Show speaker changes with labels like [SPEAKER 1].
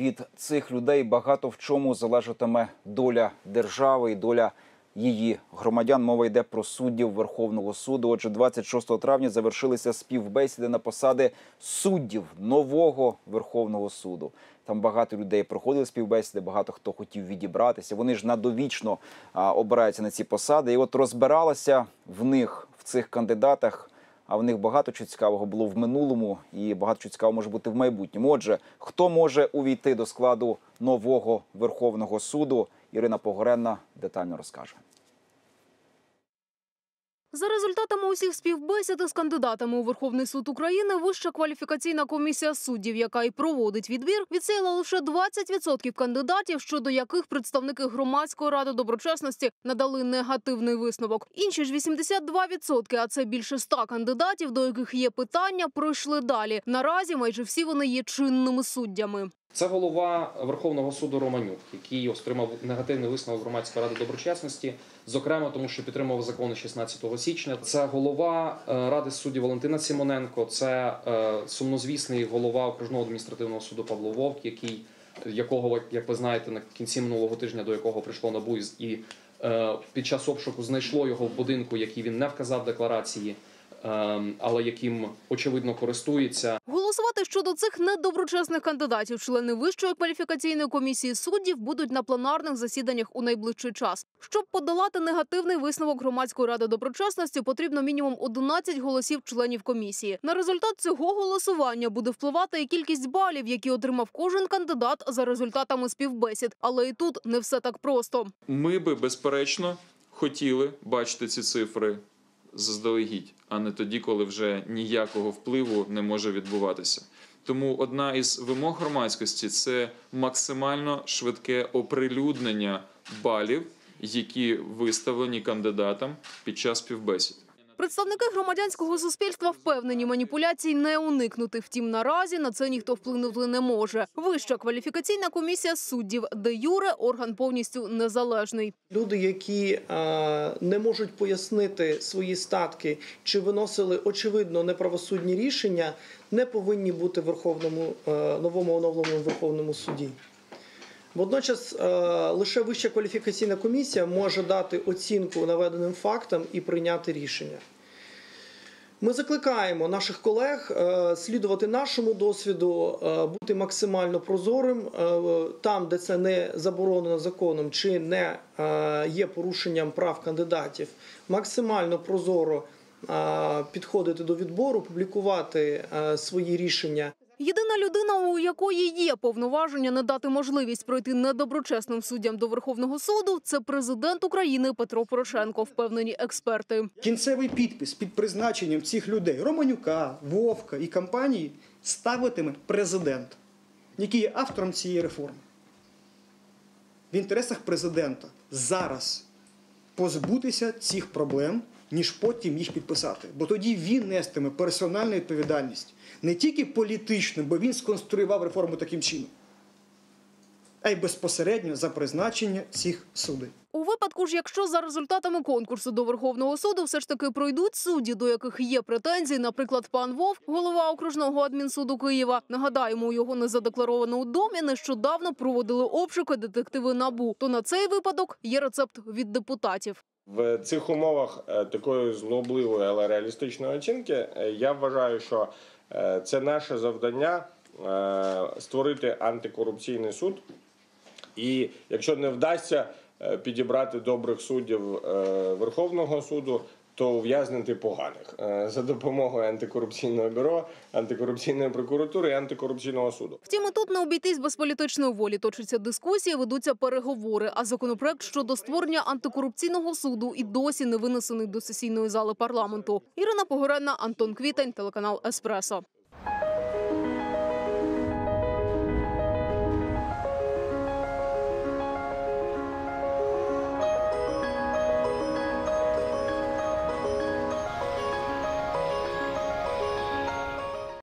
[SPEAKER 1] від цих людей багато в чому залежатиме доля держави і доля її громадян. Мова йде про суддів Верховного суду. Отже, 26 травня завершилися співбесіди на посади суддів нового Верховного суду. Там багато людей проходили співбесіди, багато хто хотів відібратися. Вони ж надовічно а, обираються на ці посади. І от розбиралася в них в цих кандидатах. А в них багато чого цікавого було в минулому, і багато чого цікавого може бути в майбутньому. Отже, хто може увійти до складу нового Верховного суду? Ірина Погоренна детально розкаже.
[SPEAKER 2] За результатами усіх співбесід із кандидатами у Верховний суд України, Вища кваліфікаційна комісія суддів, яка й проводить відбір, відсіяла лише 20% кандидатів, щодо яких представники громадської ради доброчесності надали негативний висновок. Інші ж 82%, а це більше 100 кандидатів, до яких є питання, пройшли далі. Наразі майже всі вони є чинними суддями.
[SPEAKER 3] Це голова Верховного суду Романюк, який отримав негативний висновок громадської ради доброчесності, зокрема тому, що підтримав закони 16 січня. Це голова е, ради суддів Валентина Сімоненко, це е, сумнозвісний голова окружного адміністративного суду Павло Вовк, який якого, як ви знаєте, на кінці минулого тижня до якого прийшло НАБУ і- е, під час обшуку знайшло його в будинку, який він не вказав декларації, е, але яким очевидно користується.
[SPEAKER 2] Голосувати щодо цих недоброчесних кандидатів члени Вищої кваліфікаційної комісії суддів будуть на пленарних засіданнях у найближчий час. Щоб подолати негативний висновок громадської ради доброчесності, потрібно мінімум 11 голосів членів комісії. На результат цього голосування буде впливати і кількість балів, які отримав кожен кандидат за результатами співбесід. Але і тут не все так просто.
[SPEAKER 4] Ми би безперечно хотіли бачити ці цифри заздалегідь, а не тоді, коли вже ніякого впливу не може відбуватися. Тому одна із вимог громадськості це максимально швидке оприлюднення балів, які виставлені кандидатам під час співбесід.
[SPEAKER 2] Представники громадянського суспільства впевнені, маніпуляцій не уникнути. Втім, наразі на це ніхто вплинути не може. Вища кваліфікаційна комісія суддів, де юре орган повністю незалежний.
[SPEAKER 5] Люди, які не можуть пояснити свої статки чи виносили очевидно неправосудні рішення, не повинні бути в верховному е, новому оновленому верховному суді. Водночас е, лише вища кваліфікаційна комісія може дати оцінку наведеним фактам і прийняти рішення. Ми закликаємо наших колег е, слідувати нашому досвіду, е, бути максимально прозорим там, де це не заборонено законом чи не є порушенням прав кандидатів, максимально прозоро підходити до відбору, публікувати свої рішення.
[SPEAKER 2] Єдина людина, у якої є повноваження не дати можливість пройти недоброчесним суддям до Верховного суду, це президент України Петро Порошенко, впевнені експерти.
[SPEAKER 6] Кінцевий підпис під призначенням цих людей Романюка, Вовка і компанії ставитиме президент, який є автором цієї реформи. В інтересах президента зараз позбутися цих проблем, ніж потім їх підписати. Бо тоді він нестиме персональну відповідальність не тільки політичну, бо він сконструював реформу таким чином, а й безпосередньо за призначення цих судей.
[SPEAKER 2] У випадку ж, якщо за результатами конкурсу до Верховного суду все ж таки пройдуть судді, до яких є претензії, наприклад, пан Вовк, голова окружного адмінсуду Києва, нагадаємо, у його незадекларованому домі нещодавно проводили обшуки детективи набу. То на цей випадок є рецепт від депутатів.
[SPEAKER 7] В цих умовах е, такої злобливої, але реалістичної оцінки е, я вважаю, що е, це наше завдання створити антикорупційний суд. І якщо не вдасться е, підібрати добрих суддів е, Верховного суду, то ув'язнити поганих е, за допомогою антикорупційного бюро, антикорупційної прокуратури і антикорупційного суду.
[SPEAKER 2] Втім, тут не обійтись без політичної волі. Точаться дискусії, ведуться переговори. А законопроект щодо створення антикорупційного суду і досі не винесений до сесійної зали парламенту. Ірина Погоренна, Антон Квітень, телеканал Еспресо.